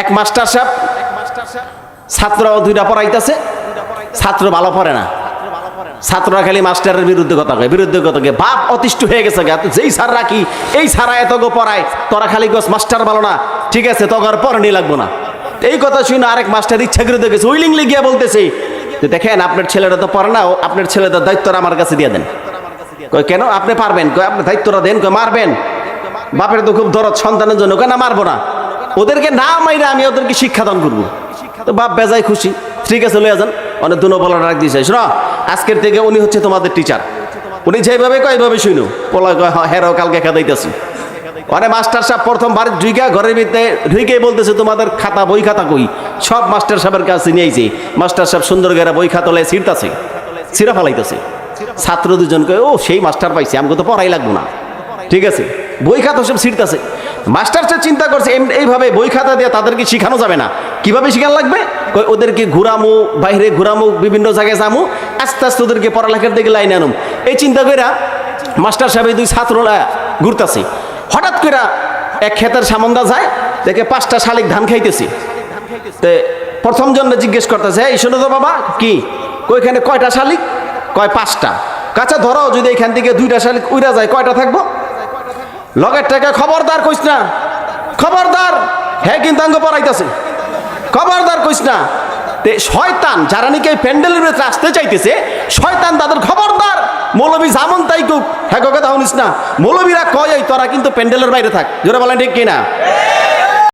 এক মাস্টার সাহেব ছাত্র দুইটা পড়াইতেছে, ছাত্র ভালো পড়ে না। ছাত্ররা খালি মাস্টারের বিরুদ্ধে কথা কয়, বিরুদ্ধে কথা কয়, বাপ অতিষ্ঠ হয়ে গেছে গা যেই স্যার রাখি এই সারা এত গো পড়ায়, তোরা খালি গোস মাস্টার ভালো না, ঠিক আছে তোর পড়ানি লাগবো না। এই কথা শুনে আরেক মাস্টার ইচ্ছা করে দেখেছে উইলিংলি গিয়ে বলতেছে, যে দেখেন আপনার ছেলেটা তো পড়ে না আপনার ছেলেটার দায়িত্বটা আমার কাছে দিয়ে দেন। কয়, কেন? আপনি পারবেন, কয় আপনি দায়িত্বটা দেন, কয়, মারবেন। বাপের তো খুব দরদ, সন্তানের জন্য, কয়, না, মারবো না। ওদেরকে না মাইরে আমি ওদেরকে শিক্ষাদান করব। তো বাপ বেজায় খুশি। ঠিক আছে, লইয়া যান। অনেক দুনো বলা ডাক দিয়েছে। শোনো, আজকের থেকে উনি হচ্ছে তোমাদের টিচার উনি যেভাবে কয় এইভাবে শুনো পোলা কয় হ্যাঁ হেরাও কালকে খেদাইতেছি মানে মাস্টার সাহেব প্রথম বাড়ির ঢুইকা ঘরের ভিতরে ঢুইকে বলতেছে, তোমাদের খাতা, বই খাতা কই? সব মাস্টার সাহেবের কাছে নিয়েছি মাস্টার সাহেব সুন্দর করে বই খাতা লয়ে ছিঁড়তাছে। ছিঁড়া ফালাইতেছে। ছাত্র দুজন কয়, ও, সেই মাস্টার পাইছে আমাকে তো পড়াই লাগবো না। ঠিক আছে। বই খাতা সব ছিঁড়তাছে। মাস্টার সাহেব চিন্তা করছে এইভাবে বই খাতা দিয়ে তাদেরকে শিখানো যাবে না। কীভাবে শিখানো লাগবে? ওদেরকে ঘুরামু, বাইরে ঘুরামু, বিভিন্ন জায়গায় যামু, আস্তে আস্তে ওদেরকে পড়ালেখার দিকে লাইনে আনুম। এই চিন্তা কইরা মাস্টার সাহেব দুই ছাত্ররা ঘুরতাছে। হঠাৎ করে এক ক্ষেতের সামন্দা যায়, দেখে পাঁচটা শালিক ধান খাইতেছে। তে প্রথম জন্য জিজ্ঞেস করতেছে, এই শোনো তো বাবা, কি? ওইখানে কয়টা শালিক? কয়, পাঁচটা। কাঁচা ধরো যদি এখান থেকে দুইটা শালিক উইরা যায়, কয়টা থাকব? লগের টাকা খবরদার কইস না। খবরদার হ্যাঁ কিন্তু আঙ্গ পড়াইতেছে খবরদার কইস না। তে শয়তান, যারা নাকি এই প্যান্ডেলের ভিতরে আসতে চাইতেছে, শয়তান তাদের খবরদার। মৌলবী জামন তাই কুক হ্যাঁ কথা শুনিস না। মৌলবীরা কয় তোরা কিন্তু প্যান্ডেলের বাইরে থাক। জোরে বলেন ঠিক কিনা?